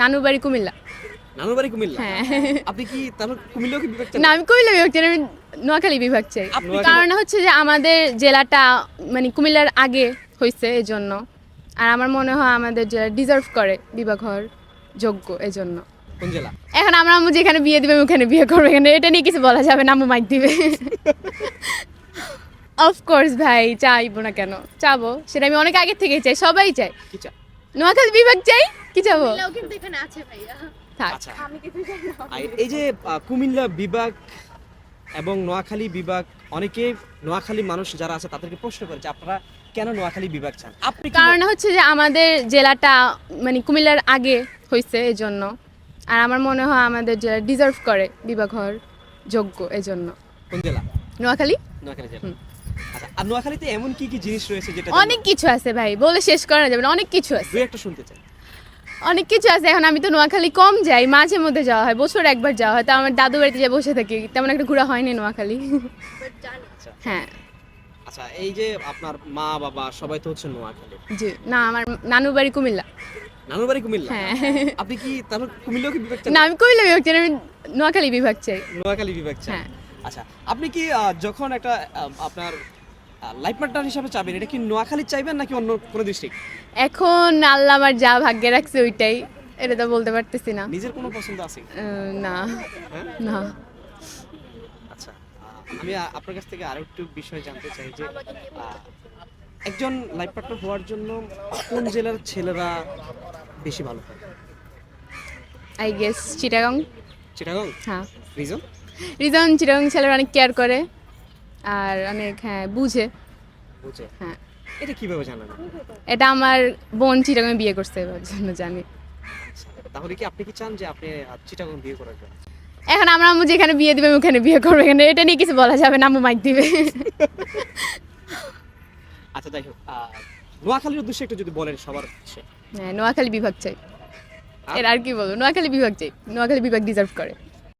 নানুর বাড়ি কুমিল্লা। নানুর বাড়ি কুমিল্লা? হ্যাঁ। আপনি কি তাহলে কুমিল্লাও কি বিভাগ? না আমি কুমিল্লা বিভাগ চাই আমি নোয়াখালী বিভাগ চাই। কারণ হচ্ছে যে আমাদের জেলাটা মানে কুমিল্লার আগে হয়েছে এই জন্য আর আমার মনে হয় আমাদের জেলা ডিজার্ভ করে বিভাগ হওয়ার যোগ্য এজন্য। কোন জেলা? এখন আমরা আম্মু যেখানে বিয়ে দিবে ওখানে বিয়ে করব। এখানে এটা নিয়ে কিছু বলা যাবে না আম্মু মাইক দিবে। অফকোর্স ভাই চাইব না কেন? চাবো সেটা আমি অনেক আগে থেকেই চাই সবাই চাই কি চান নোয়াখালী বিভাগ চাই কি চাবো কিন্তু এখানে আছে ভাইয়া। থাক। আচ্ছা। আর এই যে আহ, কুমিল্লা বিভাগ এবং নোয়াখালী বিভাগ অনেকে নোয়াখালী মানুষ যারা আছে তাদেরকে প্রশ্ন করে যে আপনারা কেন নোয়াখালী বিভাগ চান? আপনি কি কারণ হচ্ছে যে আমাদের জেলাটা মানে কুমিল্লার আগে হয়েছে এই জন্য আর আমার মনে হয় আমাদের জেলা ডিজার্ভ করে বিভাগ হওয়ার যোগ্য এজন্য। কোন জেলা? নোয়াখালী? নোয়াখালী জেলা। আচ্ছা আর নোয়াখালীতে এমন কি কি জিনিস রয়েছে যেটা অনেক কিছু আছে ভাই বলে শেষ করা যাবে না অনেক কিছু আছে। দুই একটা শুনতে চাই। অনেক কিছু আছে এখন আমি তো নোয়াখালী কম যাই মাঝে মধ্যে যাওয়া হয় বছর একবার যাওয়া হয় তো আমার দাদু বাড়িতে যে বসে থাকি তেমন একটা ঘোরা হয়নি নোয়াখালী। আচ্ছা। হ্যাঁ। আচ্ছা এই যে আপনার মা বাবা সবাই তো হচ্ছে নোয়াখালী। জি না আমার নানুর বাড়ি কুমিল্লা। নানুর বাড়ি কুমিল্লা? হ্যাঁ। আপনি কি তাহলে কুমিল্লাও কি বিভাগ চান? না আমি কুমিল্লা বিভাগ চাই আমি নোয়াখালী বিভাগ চাই। নোয়াখালী বিভাগ চান। হ্যাঁ। আচ্ছা আপনি কি যখন একটা আপনার লাইফ পার্টনার হিসাবে চাবেন? এটা কি নোয়াখালী চাইবেন নাকি অন্য কোনো ডিস্ট্রিক্ট এখন আল্লাহ আমার যা ভাগ্যে রাখছে ওইটাই। এটা তো বলতে পারতেছি না। নিজের কোনো পছন্দ আছে? না। হ্যাঁ? না। আচ্ছা আমি আপনার কাছ থেকে আরও একটু বিষয় জানতে চাই যে একজন লাইফ পার্টনার হওয়ার জন্য কোন জেলার ছেলেরা বেশি ভালো হয়? আই গেস চিটাগং চিটাগং হ্যাঁ। রিজন রিজন চিটাগং ছেলেরা অনেক কেয়ার করে। আর অনেক হ্যাঁ বুঝে। বুঝে। হ্যাঁ। এটা কীভাবে জানেন এটা আমার বোন চিটাগং বিয়ে করছে এবার জন্য জানি। আচ্ছা, তাহলে কি আপনি কি চান যে আপনি চিটাগং বিয়ে করার জন্য? এখন আমরা আম্মু যেখানে বিয়ে দিবে ওখানে বিয়ে করব। এখানে এটা নিয়ে কিছু বলা যাবে না আম্মু মাইক দিবে। আচ্ছা যাই হোক নোয়াখালীর উদ্দেশ্যে একটু যদি বলেন সবার উদ্দেশ্যে। হ্যাঁ নোয়াখালী বিভাগ চাই। এর আর কি বলব? নোয়াখালী বিভাগ চাই। নোয়াখালী বিভাগ ডিজার্ভ করে।